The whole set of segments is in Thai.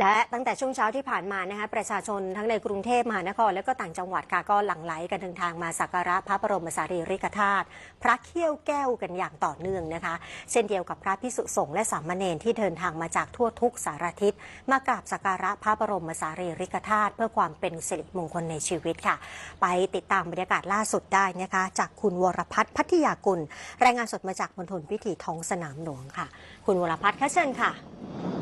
และตั้งแต่ช่วงเช้าที่ผ่านมานะคะประชาชนทั้งในกรุงเทพมหานคร และก็ต่างจังหวัดค่ะก็หลั่งไหลกันเดินทางมาสักการะพระบรมสารีริกธาตุพระเขี้ยวแก้วกันอย่างต่อเนื่องนะคะ เช่นเดียวกับพระพิสุสงฆ์และสามเณรที่เดินทางมาจากทั่วทุกสารทิศมากราบสักการะพระบรมสารีริกธาตุเพื่อความเป็นสิริมงคลในชีวิตค่ะ ไปติดตามบรรยากาศล่าสุดได้นะคะ จากคุณวรพัฒน์พัทยากุลรายงานสดมาจากมณฑลพิธีท้องสนามหลวงค่ะ คุณวรพัฒน์คะเชิญค่ะ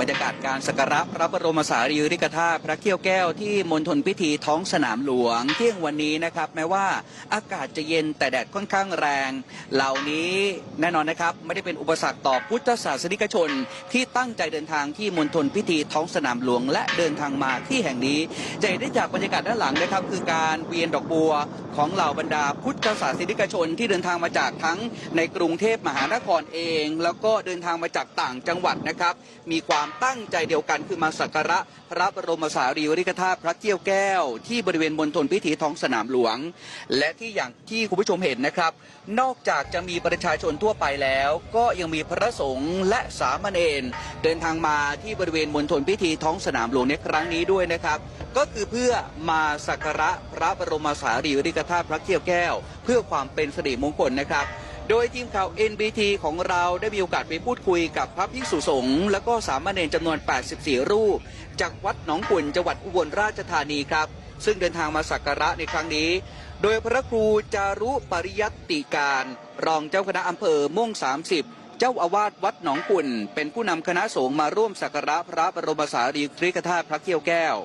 บรรยากาศการสักการะพระบรมสารีริกธาตุพระเขี้ยวแก้วที่มณฑลพิธีท้องสนามหลวง เที่ยงวันนี้นะครับ แม้ว่าอากาศจะเย็นแต่แดดค่อนข้างแรง เหล่านี้แน่นอนนะครับ ไม่ได้เป็นอุปสรรคต่อพุทธศาสนิกชน ที่ตั้งใจเดินทางที่มณฑลพิธีท้องสนามหลวง และเดินทางมาที่แห่งนี้จะเห็นได้จากบรรยากาศด้านหลังนะครับ คือการเวียนดอกบัวของเหล่าบรรดาพุทธศาสนิกชนที่เดินทางมาจากทั้งในกรุงเทพมหานครเอง แล้วก็เดินทางมาจากต่างจังหวัดนะครับ มีความตั้งใจเดียวกันคือมาสักการะพระบรมสารีริกธาตุพระเกี้ยวแก้ว ที่บริเวณมณฑลพิธีท้องสนามหลวง และที่อย่างที่คุณผู้ชมเห็นนะครับ นอกจากจะมีประชาชนทั่วไปแล้ว ก็ยังมีพระสงฆ์และสามเณรเดินทางมาที่บริเวณมณฑลพิธีท้องสนามหลวงในครั้งนี้ด้วยนะครับ ก็คือเพื่อมาสักการะพระบรมสารีริกธาตุพระเกี้ยวแก้ว เพื่อความเป็นสิริมงคลนะครับโดยทีมข่าว NBT ของเราได้มีโอกาสไปพูดคุยกับพระภิกษุสงฆ์และก็สามเณรจำนวน 84 รูป จากวัดหนองกุ่นจังหวัดอุบลราชธานีครับ ซึ่งเดินทางมาสักการะในครั้งนี้ โดยพระครูจารุปริยัตติการ รองเจ้าคณะอำเภอม่วง 30 เจ้าอาวาสวัดหนองกุ่น เป็นผู้นำคณะสงฆ์มาร่วมสักการะพระบรมสารีริกธาตุพระเกี้ยวแก้ว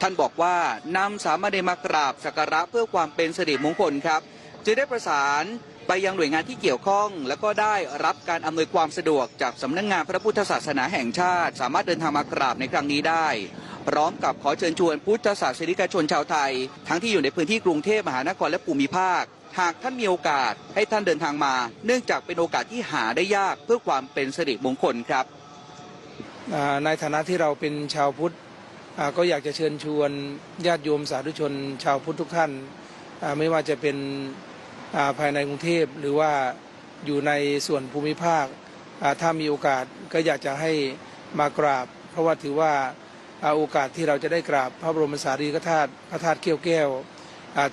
ท่านบอกว่านำสามเณรมากราบสักการะเพื่อความเป็นสิริมงคลครับจึงได้ประสานไปยังหน่วยงานที่เกี่ยวข้อง แล้วก็ได้รับการอำนวยความสะดวกจากสำนักงงานพระพุทธศาสนาแห่งชาติ สามารถเดินทางมากราบในครั้งนี้ได้ พร้อมกับขอเชิญชวนพุทธศาสนิกชนชาวไทย ทั้งที่อยู่ในพื้นที่กรุงเทพมหานครและภูมิภาค หากท่านมีโอกาสให้ท่านเดินทางมา เนื่องจากเป็นโอกาสที่หาได้ยากเพื่อความเป็นสิริมงคลครับในฐานะที่เราเป็นชาวพุทธ ก็อยากจะเชิญชวนญาติโยมสาธุชน ชาวพุทธทุกท่าน ไม่ว่าจะเป็นภายในกรุงเทพหรือว่าอยู่ในส่วนภูมิภาค ถ้ามีโอกาสก็อยากจะให้มากราบ เพราะว่าถือว่าโอกาสที่เราจะได้กราบ พระบรมสารีริกธาตุพระธาตุเกี้ยวแก้ว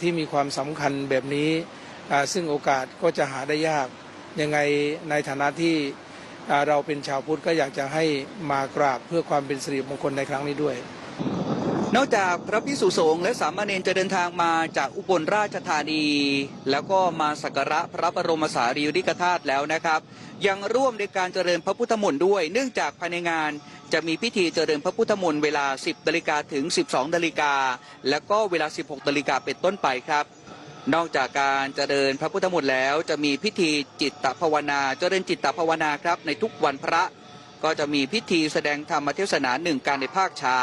ที่มีความสำคัญแบบนี้ ซึ่งโอกาสก็จะหาได้ยากยังไงในฐานะที่เราเป็นชาวพุทธก็อยากจะให้มากราบเพื่อความเป็นสิริมงคลในครั้งนี้ด้วย นอกจากพระพิสุสงฆ์และสามเณรจะเดินทางมาจากอุบลราชธานี แล้วก็มาสักการะพระบรมสารีริกธาตุแล้วนะครับ ยังร่วมในการเจริญพระพุทธมนต์ด้วย เนื่องจากภายในงานจะมีพิธีเจริญพระพุทธมนต์เวลา 10นาฬิกาถึง 12นาฬิกาแล้วก็เวลา 16นาฬิกาเป็นต้นไปครับ นอกจากการเจริญพระพุทธมนต์แล้วจะมีพิธีจิตตภาวนา เจริญจิตตภาวนาครับในทุกวันพระ ก็จะมีพิธีแสดงธรรมเทศนาหนึ่งการในภาคเช้า